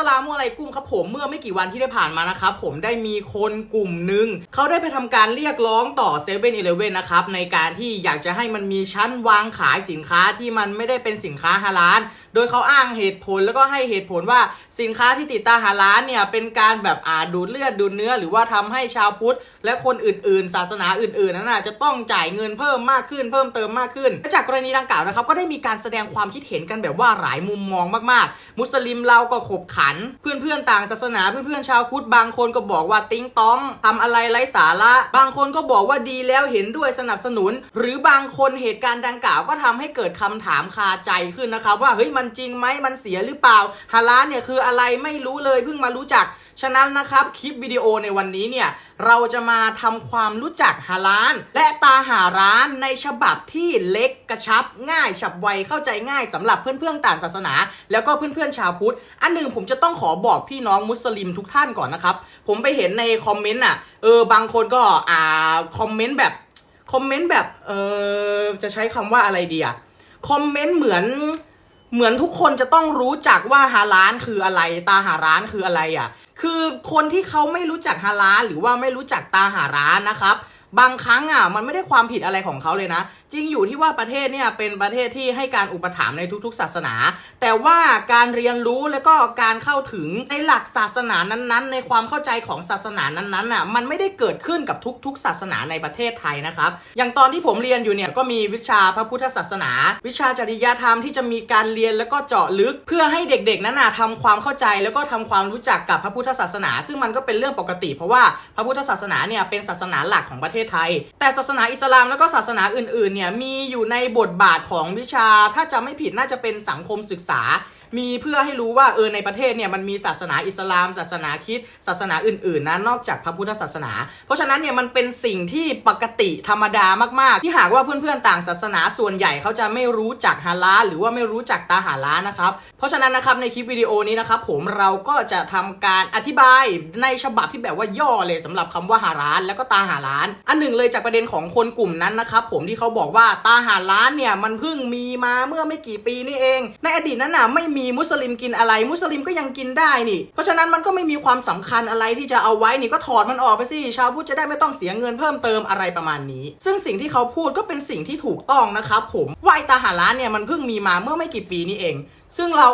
สลามุอะลัยกุมครับผมเมื่อไม่กี่วันที่ได้ผ่านมานะครับผมได้มีคนกลุ่มหนึ่งเขาได้ไปทำการเรียกร้องต่อ7ซเว่นอีเลเว่นะครับในการที่อยากจะให้มันมีชั้นวางขายสินค้าที่มันไม่ได้เป็นสินค้าฮาลาล โดยเขาอ้างเหตุผลแล้วก็ให้เหตุผลว่าสินค้าที่ติดตาฮาลาลเนี่ยเป็นการแบบอาดูดเลือดดูดเนื้อ หรือว่าทำให้ชาวพุทธ และคนอื่นๆ ศาสนาอื่นๆ นั้นนะจะต้องจ่ายเงินเพิ่มมากขึ้น เพิ่มเติมมากขึ้นและจากกรณีดังกล่าวนะครับก็ได้มีการแสดงความคิดเห็นกันแบบว่าหลายมุมมองมากๆ มุสลิมเราก็ขบขัน เพื่อนๆต่างศาสนาเพื่อนๆชาวพุทธบางคนก็บอกว่าติ้งต้องทำอะไรไร้สาระ บางคนก็บอกว่าดีแล้วเห็นด้วยสนับสนุน หรือบางคนเหตุการณ์ดังกล่าวก็ทำให้เกิดคำถามคาใจขึ้นนะครับว่าเฮ้ยมันจริงไหมมันเสียหรือเปล่าฮาลาลเนี่ยคืออะไรไม่รู้เลยเพิ่งมารู้จัก ฉะนั้นนะครับคลิปวิดีโอในวันนี้เนี่ยเราจะมาทำความรู้จักฮาลาลและตาหาร้านในฉบับที่เล็กกระชับ ง่ายฉับไวเข้าใจง่ายสำหรับเพื่อนๆต่างศาสนา แล้วก็เพื่อนๆชาวพุทธ อันหนึ่งผมจะต้องขอบอกพี่น้องมุสลิมทุกท่านก่อนนะครับ ผมไปเห็นในคอมเมนต์อะเออบางคนก็อ่าคอมเมนต์แบบคอมเมนต์แบบเออจะใช้คำว่าอะไรดีอะคอมเมนต์เหมือน เหมือนทุกคนจะต้องรู้จักว่าฮาลานคืออะไร ตาหาร้านคืออะไรอะ คือคนที่เขาไม่รู้จักฮาลานหรือว่าไม่รู้จักตาหาร้านนะครับ บางครั้งอะมันไม่ได้ความผิดอะไรของเขาเลยนะ จริงอยู่ที่ว่าประเทศเนี่ยเป็นประเทศที่ให้การอุปถัมภ์ในทุกๆ ศาสนา แต่ว่าการเรียนรู้แล้วก็การเข้าถึงในหลักศาสนานั้นๆ ในความเข้าใจของศาสนานั้นๆอะมันไม่ได้เกิดขึ้นกับทุกๆ ศาสนาในประเทศไทยนะครับอย่างตอนที่ผมเรียนอยู่เนี่ยก็มีวิชาพระพุทธศาสนา วิชาจริยธรรมที่จะมีการเรียนแล้วก็เจาะลึก เพื่อให้เด็กๆนั้นน่ะทำความเข้าใจแล้วก็ทำความรู้จักกับพระพุทธศาสนา ซึ่งมันก็เป็นเรื่องปกติ เพราะว่าพระพุทธศาสนาเนี่ยเป็นศาสนาหลักของประเทศไทย แต่ศาสนาอิสลามแล้วก็ศาสนาอื่นๆเนี่ยมีอยู่ในบทบาทของวิชาถ้าจะไม่ผิดน่าจะเป็นสังคมศึกษา มีเพื่อให้รู้ว่าเออในประเทศเนี่ยมันมีศาสนาอิสลาม ศาสนาคริดศาสนาอื่นๆนะนอกจากพระพุทธศาสนา เพราะฉะนั้นเนี่ยมันเป็นสิ่งที่ปกติธรรมดามากๆ ที่หากว่าเพื่อนๆต่างศาสนาส่วนใหญ่เขาจะไม่รู้จักฮาลาหรือว่าไม่รู้จักตาหาลานะครับเพราะฉะนั้นนะครับในคลิปวิดีโอนี้นะครับผมเราก็จะทำการอธิบายในฉบับที่แบบว่าย่อเลยสำหรับคำว่าฮาลาลแล้วก็ตาหาลาน อันหนึ่งเลยจากประเด็นของคนกลุ่มนั้นนะครับผมที่เขาบอกว่าตาหาลานเนี่ยมันเพิ่งมีมาเมื่อไม่กี่ปีนี่เอง ในอดีตนั้นน่ะไม่มีมุสลิมกินอะไร มุสลิมก็ยังกินได้นี่ เพราะฉะนั้นมันก็ไม่มีความสำคัญอะไรที่จะเอาไว้นี่ก็ถอดมันออกไปสิชาวพุทธจะได้ไม่ต้องเสียเงินเพิ่มเติมอะไรประมาณนี้ ซึ่งสิ่งที่เขาพูดก็เป็นสิ่งที่ถูกต้องนะครับผมวาไอ้ตาหาลานเนี่ยมันเพิ่งมีมาเมื่อไม่กี่ปีนี้เอง ซึ่งเรา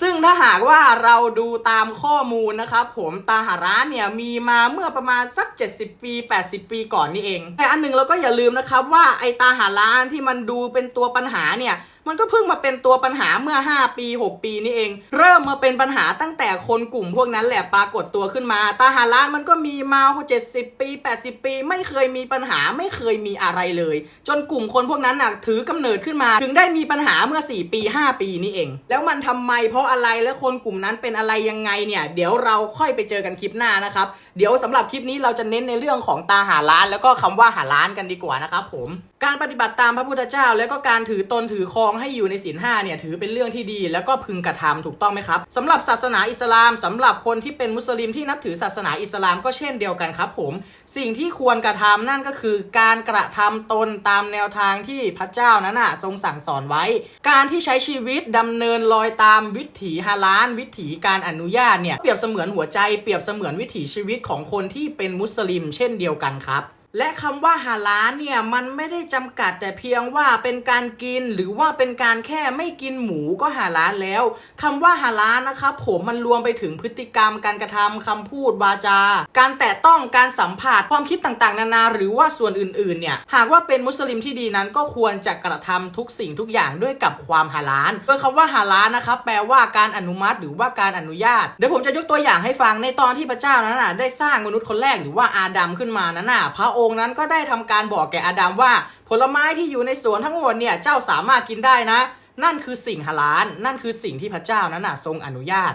ซึ่งถ้าหากว่าเราดูตามข้อมูลนะครับผมตาหาร้านเนี่ยมีมาเมื่อประมาณสัก 70 ปี 80 ปีก่อนนี่เอง แต่อันหนึ่งเราก็อย่าลืมนะครับว่าไอตาหาร้านที่มันดูเป็นตัวปัญหาเนี่ย มันก็เพิ่งมาเป็นตัวปัญหาเมื่อ 5 ปี 6 ปีนี่เอง เริ่มมาเป็นปัญหาตั้งแต่คนกลุ่มพวกนั้นแหละปรากฏตัวขึ้นมา ตาหาร้านมันก็มีมา70ปี 80 ปี ไม่เคยมีปัญหาไม่เคยมีอะไรเลย จนกลุ่มคนพวกนั้นน่ะถือกำเนิดขึ้นมา ถึงได้มีปัญหาเมื่อ 4 ปี 5 ปีนี่เอง แล้วมันทำไมเพราะอะไรและคนกลุ่มนั้นเป็นอะไรยังไงเนี่ย เดี๋ยวเราค่อยไปเจอกันคลิปหน้านะครับ เดี๋ยวสำหรับคลิปนี้เราจะเน้นในเรื่องของตาหาร้าน แล้วก็คำว่าหาร้านกันดีกว่านะครับผม การปฏิบัติตามพระพุทธเจ้า แล้วก็การถือตนถือครองให้อยู่ในศีลห้าเนี่ยถือเป็นเรื่องที่ดี แล้วก็พึงกระทำถูกต้องไหมครับสำหรับศาสนาอิสลามสำหรับคนที่เป็นมุสลิมที่นับถือศาสนาอิสลามก็เช่นเดียวกันครับผม สิ่งที่ควรกระทำนั่นก็คือการกระทำตนตามแนวทางที่พระเจ้านั้นน่ะทรงสั่งสอนไว้ การที่ใช้ชีวิตดำเนินลอยตามวิถีฮาลาลวิถีการอนุญาตเนี่ยเปรียบเสมือนหัวใจเปรียบเสมือนวิถีชีวิตของคนที่เป็นมุสลิมเช่นเดียวกันครับ และคำว่าฮาลาลเนี่ยมันไม่ได้จำกัดแต่เพียงว่าเป็นการกินหรือว่าเป็นการแค่ไม่กินหมูก็ฮาลาลแล้วคำว่าฮาลาลนะครับผมมันรวมไปถึงพฤติกรรมการกระทำคำพูดวาจา การแตะต้องการสัมผัสความคิดต่างๆ นานา หรือว่าส่วนอื่นๆเนี่ยหากว่าเป็นมุสลิมที่ดีนั้นก็ควรจะกระทำทุกสิ่งทุกอย่างด้วยกับความฮาลาลโดยคำว่าฮาลาลนะครับแปลว่าการอนุมัติหรือว่าการอนุญาตเดี๋ยวผมจะยกตัวอย่างให้ฟังในตอนที่พระเจ้านั้นน่ะได้สร้างมนุษย์คนแรกหรือว่าอาดัมขึ้นมานั้นน่ะพระองค์นั้นก็ได้ทำการบอกแก่อาดัมว่า ผลไม้ที่อยู่ในสวนทั้งหมดเนี่ยเจ้าสามารถกินได้นะ นั่นคือสิ่งฮาลาลนั่นคือสิ่งที่พระเจ้านั้นนะทรงอนุญาต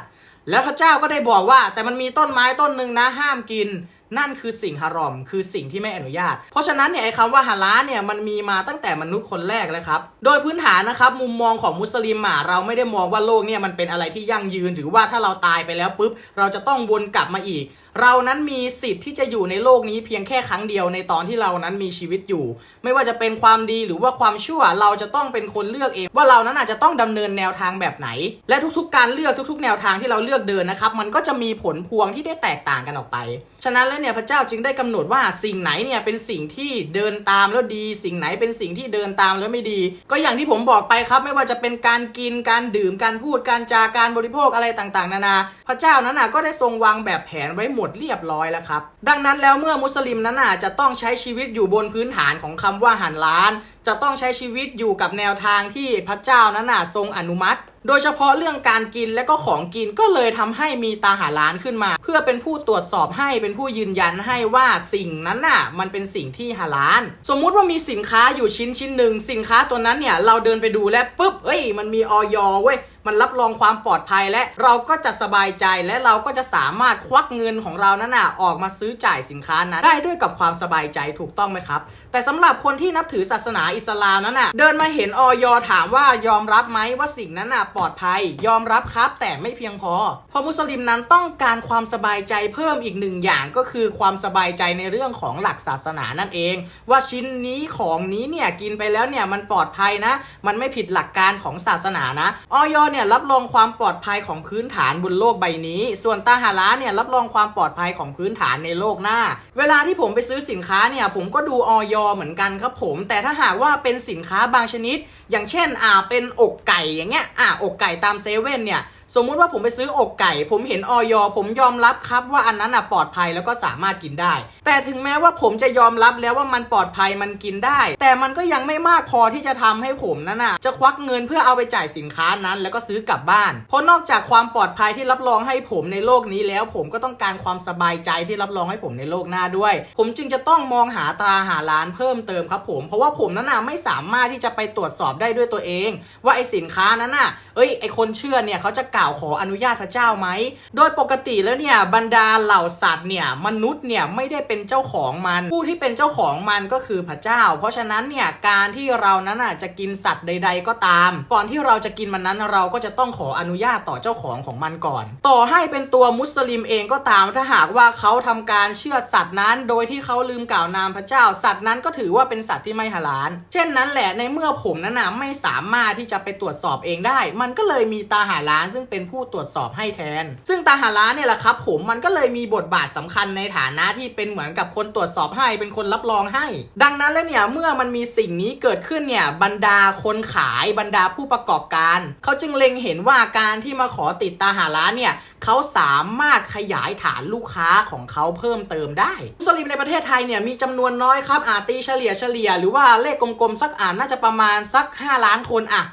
แล้วพระเจ้าก็ได้บอกว่า แต่มันมีต้นไม้ต้นหนึ่งนะห้ามกิน นั่นคือสิ่งฮารอม คือสิ่งที่ไม่อนุญาต เพราะฉะนั้นเนี่ยไอ้คำว่าฮาลาลเนี่ยมันมีมาตั้งแต่มนุษย์คนแรกเลยครับโดยพื้นฐานนะครับมุมมองของมุสลิมอะเราไม่ได้มองว่าโลกเนี่ยมันเป็นอะไรที่ยั่งยืนหรือว่าถ้าเราตายไปแล้วปุ๊บเราจะต้องวนกลับมาอีก เรานั้นมีสิทธิ์ที่จะอยู่ในโลกนี้เพียงแค่ครั้งเดียวในตอนที่เรานั้นมีชีวิตอยู่ ไม่ว่าจะเป็นความดีหรือว่าความชั่วเราจะต้องเป็นคนเลือกเอง ว่าเรานั้นอาจจะต้องดำเนินแนวทางแบบไหน และทุกๆ การเลือกทุก ๆ แนวทางที่เราเลือกเดินนะครับมันก็จะมีผลพวงที่ได้แตกต่างกันออกไป ฉะนั้นแล้วเนี่ยพระเจ้าจึงได้กำหนดว่าสิ่งไหนเนี่ยเป็นสิ่งที่เดินตามแล้วดี สิ่งไหนเป็นสิ่งที่เดินตามแล้วไม่ดี ก็อย่างที่ผมบอกไปครับไม่ว่าจะเป็นการกินการดื่มการพูดการจาการบริโภคอะไรต่างๆ นานา พระเจ้านั้นน่ะก็ได้ทรงวางแบบแผนไว้หมดเรียบร้อยแล้วครับ ดังนั้นแล้วเมื่อมุสลิมนั้นน่ะจะต้องใช้ชีวิตอยู่บนพื้นฐานของคำว่าหันล้าน จะต้องใช้ชีวิตอยู่กับแนวทางที่พระเจ้านั้นน่ะทรงอนุมัติ โดยเฉพาะเรื่องการกินและก็ของกินก็เลยทำให้มีตาหาร้านขึ้นมา เพื่อเป็นผู้ตรวจสอบให้เป็นผู้ยืนยันให้ว่าสิ่งนั้นน่ะ มันเป็นสิ่งที่หาร้าน สมมุติว่ามีสินค้าอยู่ชิ้นชิ้นหนึ่งสินค้าตัวนั้นเนี่ยเราเดินไปดูและปุ๊บเอ้ย มันมีออยเว้ยมันรับรองความปลอดภัยและเราก็จะสบายใจและเราก็จะสามารถควักเงินของเรานั้นน่ะออกมาซื้อจ่ายสินค้านั้นได้ด้วยกับความสบายใจถูกต้องไหมครับ แต่สำหรับคนที่นับถือศาสนาอิสลามนั้นน่ะ เดินมาเห็นออยถามว่ายอมรับไหมว่าสิ่งนั้นน่ะปลอดภัย ยอมรับครับแต่ไม่เพียงพอเพราะมุสลิมนั้นต้องการความสบายใจเพิ่มอีกหนึ่งอย่างก็คือความสบายใจในเรื่องของหลักศาสนานั่นเอง ว่าชิ้นนี้ของนี้เนี่ยกินไปแล้วเนี่ยมันปลอดภัยนะ มันไม่ผิดหลักการของศาสนานะออยเนี่ยรับรองความปลอดภัยของพื้นฐานบนโลกใบนี้ ส่วนตาฮาระเนี่ยรับรองความปลอดภัยของพื้นฐานในโลกหน้า เวลาที่ผมไปซื้อสินค้าเนี่ยผมก็ดูออยเหมือนกันครับผม แต่ถ้าหากว่าเป็นสินค้าบางชนิด อย่างเช่นอ่าเป็นอกไก่อย่างเงี้ยอ่าอกไก่ตามเซเว่นเนี่ย สมมุติว่าผมไปซื้ออกไก่ ผมเห็นออยผมยอมรับครับว่าอันนั้นอะปลอดภัยแล้วก็สามารถกินได้ แต่ถึงแม้ว่าผมจะยอมรับแล้วว่ามันปลอดภัยมันกินได้ แต่มันก็ยังไม่มากพอที่จะทำให้ผมนั้นน่ะจะควักเงินเพื่อเอาไปจ่ายสินค้านั้น แล้วก็ซื้อกลับบ้าน เพราะนอกจากความปลอดภัยที่รับรองให้ผมในโลกนี้แล้ว ผมก็ต้องการความสบายใจที่รับรองให้ผมในโลกหน้าด้วย ผมจึงจะต้องมองหาตราหาร้านเพิ่มเติมครับผม เพราะว่าผมนั้นน่ะไม่สามารถที่จะไปตรวจสอบได้ด้วยตัวเอง ว่าไอสินค้านั้นน่ะเอ้ยไอคนเชื่อเนี่ยเขาจะกล่าวขออนุญาตพระเจ้าไหม โดยปกติแล้วเนี่ยบรรดาเหล่าสัตว์เนี่ยมนุษย์เนี่ยไม่ได้เป็นเจ้าของมัน ผู้ที่เป็นเจ้าของมันก็คือพระเจ้า เพราะฉะนั้นเนี่ยการที่เรานั้นน่ะจะกินสัตว์ใด ๆ ก็ตาม ก่อนที่เราจะกินมันนั้นเราก็จะต้องขออนุญาตต่อเจ้าของของมันก่อน ต่อให้เป็นตัวมุสลิมเองก็ตามถ้าหากว่าเขาทำการเชื่อสัตว์นั้น โดยที่เขาลืมกล่าวนามพระเจ้า สัตว์นั้นก็ถือว่าเป็นสัตว์ที่ไม่ฮาลาลเช่นนั้นแหละในเมื่อผมนั้นน่ะไม่สามารถที่จะไปตรวจสอบเองได้ มันก็เลยมีตาหาร้านซึ่งเป็นผู้ตรวจสอบให้แทน ซึ่งตาหาร้าเนี่ยแหละครับผมมันก็เลยมีบทบาทสำคัญในฐานะที่เป็นเหมือนกับคนตรวจสอบให้เป็นคนรับรองให้ ดังนั้นแล้วเนี่ยเมื่อมันมีสิ่งนี้เกิดขึ้นเนี่ยบรรดาคนขายบรรดาผู้ประกอบการ เขาจึงเล็งเห็นว่าการที่มาขอติดตาหาร้านเนี่ยเขาสามารถขยายฐานลูกค้าของเขาเพิ่มเติมได้มุสลิมในประเทศไทยเนี่ยมีจำนวนน้อยครับอาตีเฉลี่ยเฉลี่ยหรือว่าเลขกลมๆสักอ่านน่าจะประมาณสัก 5 ล้านคนอะ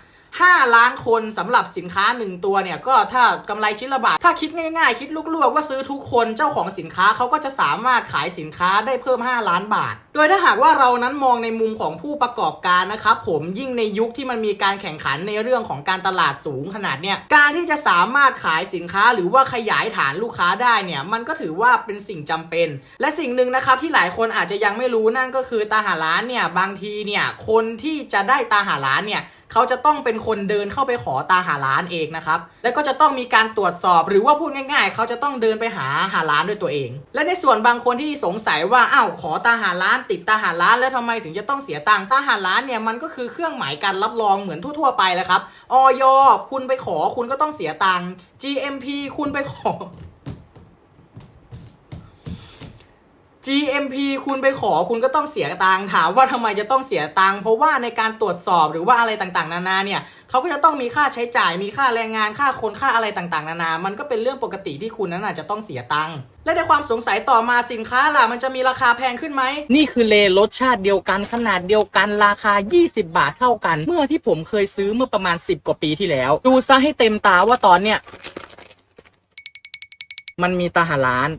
5 ล้านคนสำหรับสินค้า 1 ตัวเนี่ยก็ถ้ากำไรชิ้นละบาท ถ้าคิดง่ายๆ คิดลวกๆว่าซื้อทุกคนเจ้าของสินค้าเขาก็จะสามารถขายสินค้าได้เพิ่ม 5 ล้านบาท โดยถ้าหากว่าเรานั้นมองในมุมของผู้ประกอบการนะครับผมยิ่งในยุคที่มันมีการแข่งขันในเรื่องของการตลาดสูงขนาดเนี้ยการที่จะสามารถขายสินค้าหรือว่าขยายฐานลูกค้าได้เนี่ยมันก็ถือว่าเป็นสิ่งจำเป็น และสิ่งหนึ่งนะครับที่หลายคนอาจจะยังไม่รู้นั่นก็คือตาหาร้านเนี่ยบางทีเนี่ยคนที่จะได้ตาหาร้านเนี่ยเขาจะต้องเป็นคนเดินเข้าไปขอตาหาร้านเองนะครับ แล้วก็จะต้องมีการตรวจสอบหรือว่าพูดง่ายๆ เขาจะต้องเดินไปหาหาร้านด้วยตัวเอง และในส่วนบางคนที่สงสัยว่าอ้าวขอตาหาร้าน ติดตาหาร้านแล้วทำไมถึงจะต้องเสียตังค์ตาหาร้านเนี่ยมันก็คือเครื่องหมายการรับรองเหมือนทั่วๆไปแหละครับออยคุณไปขอคุณก็ต้องเสียตังค์ GMP คุณไปขอ GMP คุณไปขอคุณก็ต้องเสียตังค์ถามว่าทำไมจะต้องเสียตังค์เพราะว่าในการตรวจสอบหรือว่าอะไรต่างๆ นานาเนี่ยเขาก็จะต้องมีค่าใช้จ่าย มีค่าแรงงานค่าคนค่าอะไรต่างๆ นานา มันก็เป็นเรื่องปกติที่คุณนั้นอาจจะต้องเสียตังค์และในความสงสัยต่อมาสินค้าล่ะมันจะมีราคาแพงขึ้นไหม นี่คือเลรสชาติเดียวกันขนาดเดียวกันราคา 20 บาทเท่ากัน เมื่อที่ผมเคยซื้อเมื่อประมาณ 10 กว่าปีที่แล้ว ดูซะให้เต็มตาว่าตอนเนี้ยมันมีตาหาร้าน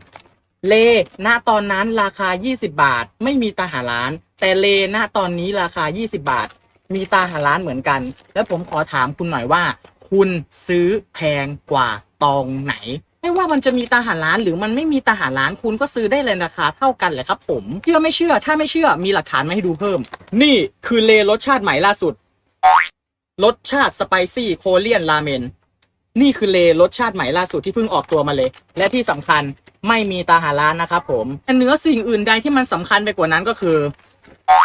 เลณตอนนั้นราคา 20 บาท ไม่มีตาหาร้าน แต่เลณตอนนี้ราคา 20 บาท มีตาหาร้านเหมือนกัน แล้วผมขอถามคุณหน่อยว่า คุณซื้อแพงกว่าตองไหน ไม่ว่ามันจะมีตาหาร้านหรือมันไม่มีตาหาร้านคุณก็ซื้อได้เลยราคาเท่ากันแหละครับผมเชื่อไม่เชื่อ ถ้าไม่เชื่อมีหลักฐานมาให้ดูเพิ่ม นี่คือเลรสชาติใหม่ล่าสุดรสชาติสไปซี่โคเรียนราเมน นี่คือเลรสชาติใหม่ล่าสุดที่เพิ่งออกตัวมาเลย และที่สำคัญไม่มีตาหาร้านนะครับผมแต่เนื้อสิ่งอื่นใดที่มันสำคัญไปกว่านั้นก็คือ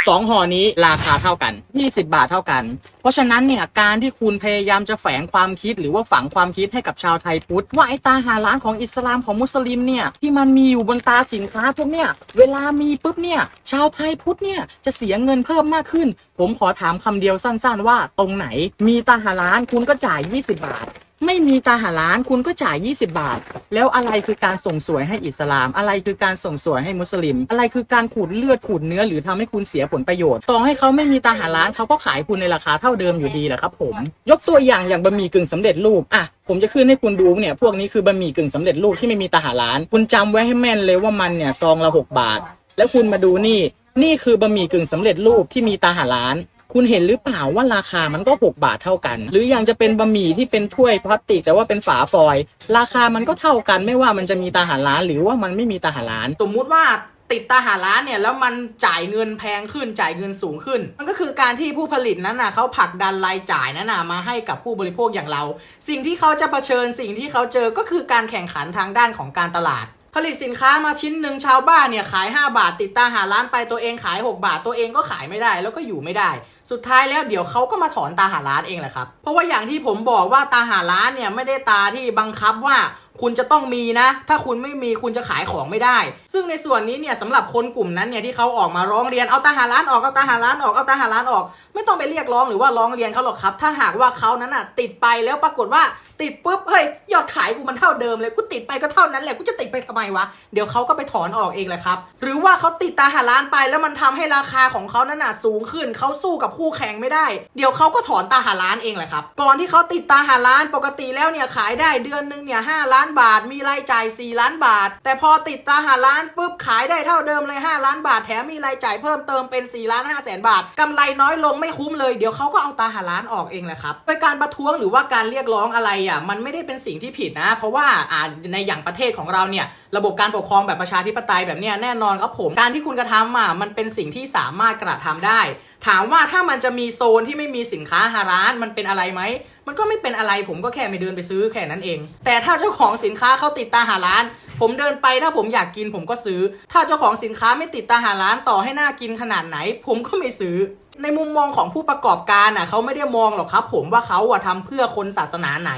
สองห่อนี้ราคาเท่ากัน 20 บาทเท่ากัน เพราะฉะนั้นเนี่ยการที่คุณพยายามจะแฝงความคิดหรือว่าฝังความคิดให้กับชาวไทยพุทธว่าไอ้ตาหาร้านของอิสลามของมุสลิมเนี่ยที่มันมีอยู่บนตาสินค้าพวกเนี่ยเวลามีปุ๊บเนี่ยชาวไทยพุทธเนี่ยจะเสียเงินเพิ่มมากขึ้น ผมขอถามคำเดียวสั้นๆ ว่าตรงไหนมีตาหาร้านคุณก็จ่าย 20 บาท ไม่มีตาหาร้านคุณก็จ่าย 20 บาท แล้วอะไรคือการส่งสวยให้อิสลาม อะไรคือการส่งสวยให้มุสลิม อะไรคือการขูดเลือดขูดเนื้อหรือทำให้คุณเสียผลประโยชน์ต่อให้เขาไม่มีตาหาร้านเขาก็ขายคุณในราคาเท่าเดิมอยู่ดีแหละครับผม ยกตัวอย่างอย่างบะหมี่กึ่งสำเร็จรูปอะผมจะขึ้นให้คุณดูเนี่ยพวกนี้คือบะหมี่กึ่งสำเร็จรูปที่ไม่มีตาหาร้าน คุณจำไว้ให้แม่นเลยว่ามันเนี่ยซองละ 6 บาท แล้วคุณมาดูนี่นี่คือบะหมี่กึ่งสำเร็จรูปที่มีตาหาร้าน คุณเห็นหรือเปล่าว่าราคามันก็ 6 บาทเท่ากัน หรืออย่างจะเป็นบะหมี่ที่เป็นถ้วยพลาสติก แต่ว่าเป็นฝาฟอยล์ราคามันก็เท่ากันไม่ว่ามันจะมีตาหารร้านหรือว่ามันไม่มีตาหารร้าน สมมุติว่าติดตาหาร้านเนี่ยแล้วมันจ่ายเงินแพงขึ้นจ่ายเงินสูงขึ้น มันก็คือการที่ผู้ผลิตนั้นน่ะเขาผลักดันรายจ่ายนั้นน่ะมาให้กับผู้บริโภคอย่างเรา สิ่งที่เขาจะเผชิญสิ่งที่เขาเจอก็คือการแข่งขันทางด้านของการตลาด ผลิตสินค้ามาชิ้นหนึ่งชาวบ้านเนี่ยขาย 5 บาท ติดตาหาร้านไปตัวเองขาย 6 บาท ตัวเองก็ขายไม่ได้แล้วก็อยู่ไม่ได้ สุดท้ายแล้วเดี๋ยวเขาก็มาถอนตาหาร้านเองแหละครับเพราะว่าอย่างที่ผมบอกว่าตาหาร้านเนี่ยไม่ได้ตาที่บังคับว่า คุณจะต้องมีนะ ถ้าคุณไม่มีคุณจะขายของไม่ได้ ซึ่งในส่วนนี้เนี่ยสำหรับคนกลุ่มนั้นเนี่ยที่เขาออกมาร้องเรียนเอาตาหาร้านออกเอาตาหาร้านออกเอาตาหาร้านออก ไม่ต้องไปเรียกร้องหรือว่าร้องเรียนเขาหรอกครับ ถ้าหากว่าเขานั้นอะติดไปแล้วปรากฏว่าติดปุ๊บเฮ้ยยอดขายกูมันเท่าเดิมเลยกูติดไปก็เท่านั้นแหละกูจะติดไปทำไมวะเดี๋ยวเขาก็ไปถอนออกเองแหละครับหรือว่าเขาติดตาหาร้านไปแล้วมันทำให้ราคาของเขานั้นน่ะสูงขึ้นเขาสู้กับคู่แข่งไม่ได้ เดี๋ยวเขาก็ถอนตาหาร้านเองแหละครับก่อนที่เขาติดตาหาร้านปกติแล้วเนี่ยขายได้เดือนนึงเนี่ยห้าล้านบาท มีรายจ่าย 4 ล้านบาท แต่พอติดตาหาร้านปุ๊บขายได้เท่าเดิมเลย 5 ล้านบาท แถมมีรายจ่ายเพิ่มเติมเป็น4ล้าน5แสนบาทกำไรน้อยลงไม่คุ้มเลยเดี๋ยวเขาก็เอาตาหาร้านออกเองแหละครับโดยการประท้วงหรือว่าการเรียกร้องอะไรอะมันไม่ได้เป็นสิ่งที่ผิดนะ เพราะว่าอ่าในอย่างประเทศของเราเนี่ยระบบการปกครองแบบประชาธิปไตยแบบเนี้ยแน่นอนครับผมการที่คุณกระทำอะมันเป็นสิ่งที่สามารถกระทำได้ ถามว่าถ้ามันจะมีโซนที่ไม่มีสินค้าฮาร้านมันเป็นอะไรไหม มันก็ไม่เป็นอะไรผมก็แค่ไม่เดินไปซื้อแค่นั้นเอง แต่ถ้าเจ้าของสินค้าเขาติดตาหาร้าน ผมเดินไปถ้าผมอยากกินผมก็ซื้อ ถ้าเจ้าของสินค้าไม่ติดตาหาร้านต่อให้น่ากินขนาดไหน ผมก็ไม่ซื้อ ในมุมมองของผู้ประกอบการอะเขาไม่ได้มองหรอกครับ ผมว่าเขาอะทำเพื่อคนศาสนาไหน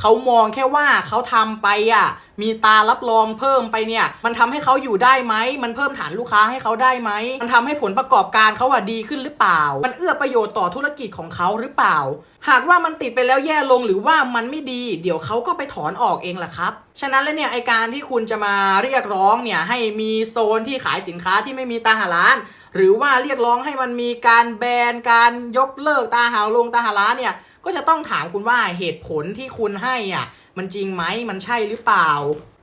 เขามองแค่ว่าเขาทำไปอะมีตารับรองเพิ่มไปเนี่ย มันทำให้เขาอยู่ได้ไหมมันเพิ่มฐานลูกค้าให้เขาได้ไหมมันทำให้ผลประกอบการเขาอะดีขึ้นหรือเปล่า มันเอื้อประโยชน์ต่อธุรกิจของเขาหรือเปล่า หากว่ามันติดไปแล้วแย่ลงหรือว่ามันไม่ดี เดี๋ยวเขาก็ไปถอนออกเองแหละครับ ฉะนั้นแล้วเนี่ยไอการที่คุณจะมาเรียกร้องเนี่ยให้มีโซนที่ขายสินค้าที่ไม่มีตาหาร้าน หรือว่าเรียกร้องให้มันมีการแบนการยกเลิกตาหาลงตาหาร้านเนี่ย ก็จะต้องถามคุณว่าเหตุผลที่คุณให้อะมันจริงไหมมันใช่หรือเปล่า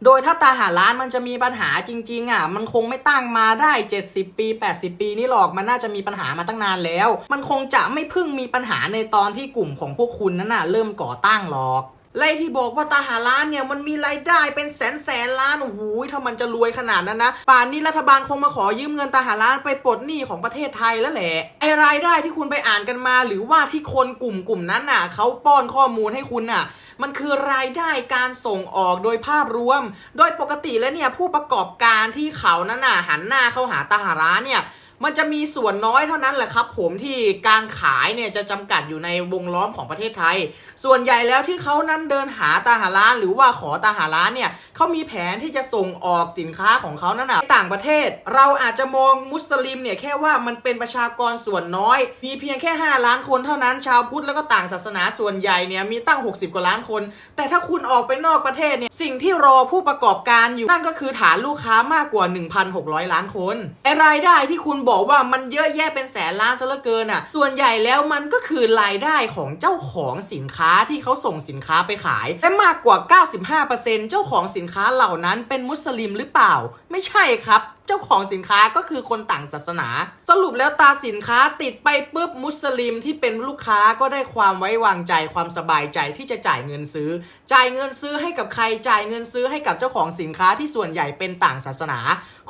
โดยถ้าตาหาร้านมันจะมีปัญหาจริงๆอะ มันคงไม่ตั้งมาได้ 70 ปี 80 ปีนี่หรอก มันน่าจะมีปัญหามาตั้งนานแล้ว มันคงจะไม่เพิ่งมีปัญหาในตอนที่กลุ่มของพวกคุณนั้นน่ะเริ่มก่อตั้งหรอก ไล่ที่บอกว่าตาหาร้านเนี่ยมันมีรายได้เป็นแสนแสนล้านโอ้โหถ้ามันจะรวยขนาดนั้นนะป่านนี้รัฐบาลคงมาขอยืมเงินตาหาร้านไปปลดหนี้ของประเทศไทยแล้วแหละไอรายได้ที่คุณไปอ่านกันมา หรือว่าที่คนกลุ่มกลุ่มนั้นน่ะเขาป้อนข้อมูลให้คุณน่ะ มันคือรายได้การส่งออกโดยภาพรวม โดยปกติแล้วเนี่ยผู้ประกอบการที่เขานั้นน่ะหันหน้าเข้าหาตาหาร้านเนี่ย มันจะมีส่วนน้อยเท่านั้นแหละครับ ผมที่การขายเนี่ยจะจำกัดอยู่ในวงล้อมของประเทศไทย ส่วนใหญ่แล้วที่เขานั้นเดินหาตาหาร้าน หรือว่าขอตาหาร้านเนี่ยเขามีแผนที่จะส่งออกสินค้าของเขานั่นน่ะไปต่างประเทศ เราอาจจะมองมุสลิมเนี่ยแค่ว่ามันเป็นประชากรส่วนน้อย มีเพียงแค่ 5 ล้านคนเท่านั้นชาวพุทธแล้วก็ต่างศาสนาส่วนใหญ่เนี่ยมีตั้ง 60 กว่าล้านคน แต่ถ้าคุณออกไปนอกประเทศเนี่ยสิ่งที่รอผู้ประกอบการอยู่นั่นก็คือฐานลูกค้ามากกว่า 1,600 ล้านคนไอรายได้ที่คุณบอกว่ามันเยอะแยะเป็นแสนล้านซะเหลือเกินอะ ส่วนใหญ่แล้วมันก็คือรายได้ของเจ้าของสินค้าที่เขาส่งสินค้าไปขาย และมากกว่า 95%เจ้าของสินค้าเหล่านั้นเป็นมุสลิมหรือเปล่า ไม่ใช่ครับ เจ้าของสินค้าก็คือคนต่างศาสนา สรุปแล้วตาสินค้าติดไปปุ๊บมุสลิมที่เป็นลูกค้าก็ได้ความไว้วางใจความสบายใจที่จะจ่ายเงินซื้อ จ่ายเงินซื้อให้กับใครจ่ายเงินซื้อให้กับเจ้าของสินค้าที่ส่วนใหญ่เป็นต่างศาสนา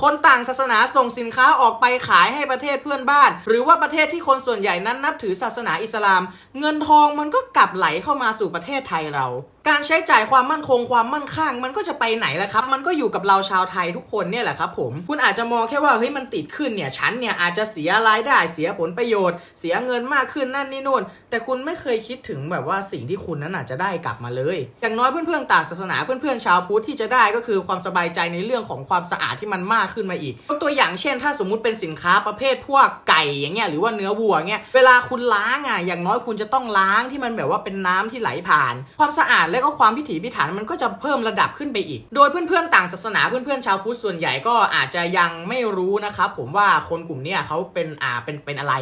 คนต่างศาสนาส่งสินค้าออกไปขายให้ประเทศเพื่อนบ้าน หรือว่าประเทศที่คนส่วนใหญ่นั้นนับถือศาสนาอิสลาม เงินทองมันก็กลับไหลเข้ามาสู่ประเทศไทยเรา การใช้จ่ายความมั่นคงความมั่นคงมันก็จะไปไหนล่ะครับ มันก็อยู่กับเราชาวไทยทุกคนเนี่ยแหละครับผม คุณอาจจะมองแค่ว่าเฮ้ยมันติดขึ้นเนี่ยฉันเนี่ยอาจจะเสียรายได้เสียผลประโยชน์ เสียเงินมากขึ้นนั่นนี่นู่น แต่คุณไม่เคยคิดถึงแบบว่าสิ่งที่คุณนั้นอาจจะได้กลับมาเลย อย่างน้อยเพื่อนๆต่างศาสนาเพื่อนๆชาวพุทธที่จะได้ก็คือความสบายใจในเรื่องของความสะอาดที่มันมากขึ้นมาอีกตัวอย่างเช่น ถ้าสมมุติเป็นสินค้าประเภทพวกไก่อย่างเงี้ยหรือว่าเนื้อวัวเงี้ยเวลาคุณล้างอะอย่างน้อยคุณจะต้องล้างที่มันแบบว่าเป็นน้ำที่ไหลผ่าน ความสะอาดและก็ความพิถีพิถันมันก็จะเพิ่มระดับขึ้นไปอีก โดยเพื่อนๆต่างศาสนาเพื่อนๆชาวพุทธส่วนใหญ่ก็อาจจะยังไม่รู้นะครับผมว่าคนกลุ่มนี้เขาเป็นอ่าเป็นเป็นอะไร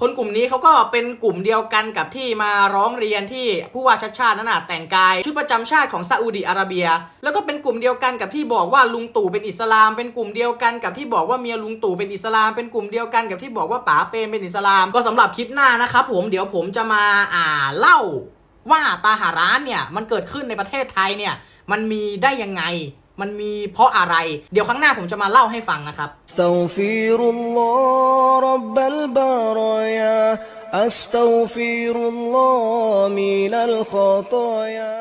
คนกลุ่มนี้เขาก็เป็นกลุ่มเดียวกันกับที่มาร้องเรียนที่ผู้ว่าชัดชาตินั่นน่ะแต่งกาย ชุดประจำชาติของซาอุดิอาระเบีย แล้วก็เป็นกลุ่มเดียวกันกับที่บอกว่าลุงตู่เป็นอิสลาม เป็นกลุ่มเดียวกันกับที่บอกว่าเมียลุงตู่เป็นอิสลาม เป็นกลุ่มเดียวกันกับที่บอกว่าป๋าเปรมเป็นอิสลาม ก็สำหรับคลิปหน้านะครับผมเดี๋ยวผมจะมาอ่าเล่า ว่าตาหารานเนี่ยมันเกิดขึ้นในประเทศไทยเนี่ยมันมีได้ยังไง มันมีเพราะอะไร เดี๋ยวครั้งหน้าผมจะมาเล่าให้ฟังนะครับ أستغفر الله رب البرايا أستغفر الله من الخطايا